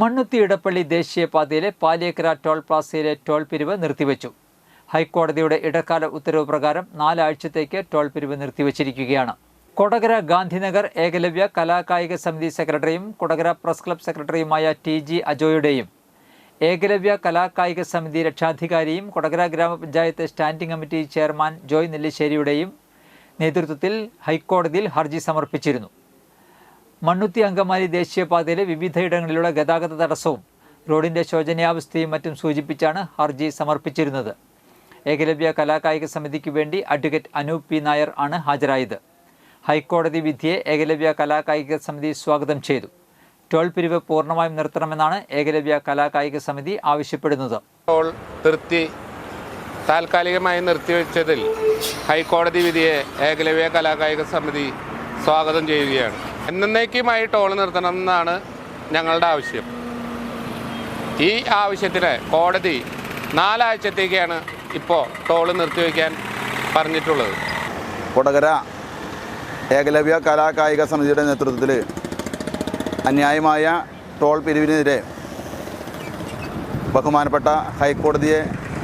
മണ്ണുത്തി ഇടപ്പള്ളി ദേശീയപാതയിലെ Paliyekkara toll പ്ലാസയിലെ toll പിരിവ് നിർത്തിവെച്ചു. ഹൈക്കോടതിയുടെ ഇടക്കാല ഉത്തരവ് പ്രകാരം നാലാഴ്ചത്തേക്ക് ടോൾ പിരിവ് നിർത്തിവച്ചിരിക്കുകയാണ്. കൊടകര ഗാന്ധിനഗർ ഏകലവ്യ കലാകായിക സമിതി സെക്രട്ടറിയും കൊടകര പ്രസ് ക്ലബ് സെക്രട്ടറിയുമായ ടി ജി അജോയുടെയും ഏകലവ്യ കലാകായിക സമിതി രക്ഷാധികാരിയും കൊടകര ഗ്രാമപഞ്ചായത്ത് സ്റ്റാൻഡിംഗ് കമ്മിറ്റി ചെയർമാൻ ജോയ് നെല്ലിശ്ശേരിയുടെയും നേതൃത്വത്തിൽ ഹൈക്കോടതിയിൽ ഹർജി സമർപ്പിച്ചിരുന്നു. മണ്ണുത്തി അങ്കമാലി ദേശീയപാതയിലെ വിവിധയിടങ്ങളിലുള്ള ഗതാഗത തടസ്സവും റോഡിന്റെ ശോചനീയാവസ്ഥയും മറ്റും സൂചിപ്പിച്ചാണ് ഹർജി സമർപ്പിച്ചിരുന്നത്. ഏകലവ്യ കലാകായിക സമിതിക്ക് വേണ്ടി അഡ്വക്കേറ്റ് അനൂപ് പി നായർ ആണ് ഹാജരായത്. ഹൈക്കോടതി വിധിയെ ഏകലവ്യ കലാകായിക സമിതി സ്വാഗതം ചെയ്തു. ടോൾ പിരിവ് പൂർണമായും നിർത്തണമെന്നാണ് ഏകലവ്യ കലാകായിക സമിതി ആവശ്യപ്പെടുന്നത്. ടോൾ നിർത്തി താൽക്കാലികമായി നിർത്തിവെച്ചതിൽ ഹൈക്കോടതി വിധിയെ ഏകലവ്യ കലാകായിക സമിതി സ്വാഗതം ചെയ്യുകയാണ്. എന്നേക്കുമായി ടോൾ നിർത്തണം എന്നാണ് ഞങ്ങളുടെ ആവശ്യം. ഈ ആവശ്യത്തിന് കോടതി നാലാഴ്ചത്തേക്കാണ് ഇപ്പോൾ ടോൾ നിർത്തിവെക്കാൻ പറഞ്ഞിട്ടുള്ളത്. കൊടകര ഏകലവ്യ കലാകായിക സമിതിയുടെ നേതൃത്വത്തിൽ അന്യായമായ ടോൾ പിരിവിനെതിരെ ബഹുമാനപ്പെട്ട ഹൈക്കോടതിയെ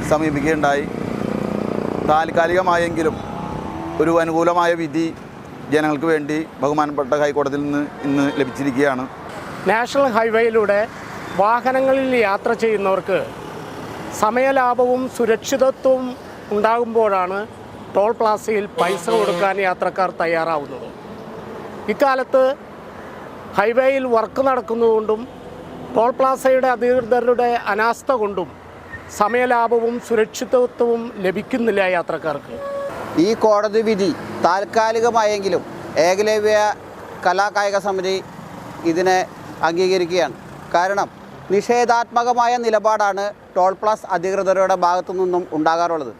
സമീപിക്കുകയുണ്ടായി. താൽക്കാലികമായെങ്കിലും ഒരു അനുകൂലമായ വിധി ജനങ്ങൾക്ക് വേണ്ടി ബഹുമാനപ്പെട്ട ഹൈക്കോടതിയിൽ നിന്ന് ഇന്ന് ലഭിച്ചിരിക്കുകയാണ്. നാഷണൽ ഹൈവേയിലൂടെ വാഹനങ്ങളിൽ യാത്ര ചെയ്യുന്നവർക്ക് സമയലാഭവും സുരക്ഷിതത്വവും ഉണ്ടാകുമ്പോഴാണ് ടോൾ പ്ലാസയിൽ പൈസ കൊടുക്കാൻ യാത്രക്കാർ തയ്യാറാവുന്നത്. ഇക്കാലത്ത് ഹൈവേയിൽ വർക്ക് നടക്കുന്നതുകൊണ്ടും ടോൾ പ്ലാസയുടെ അധികൃതരുടെ അനാസ്ഥ കൊണ്ടും സമയലാഭവും സുരക്ഷിതത്വവും ലഭിക്കുന്നില്ല യാത്രക്കാർക്ക്. ഈ കോടതി വിധി താൽക്കാലികമായെങ്കിലും ഏകലവ്യ കലാകായിക സമിതി ഇതിനെ അംഗീകരിക്കുകയാണ്. കാരണം നിഷേധാത്മകമായ നിലപാടാണ് ടോൾ പ്ലസ് അധികൃതരുടെ ഭാഗത്തു നിന്നും ഉണ്ടാകാറുള്ളത്.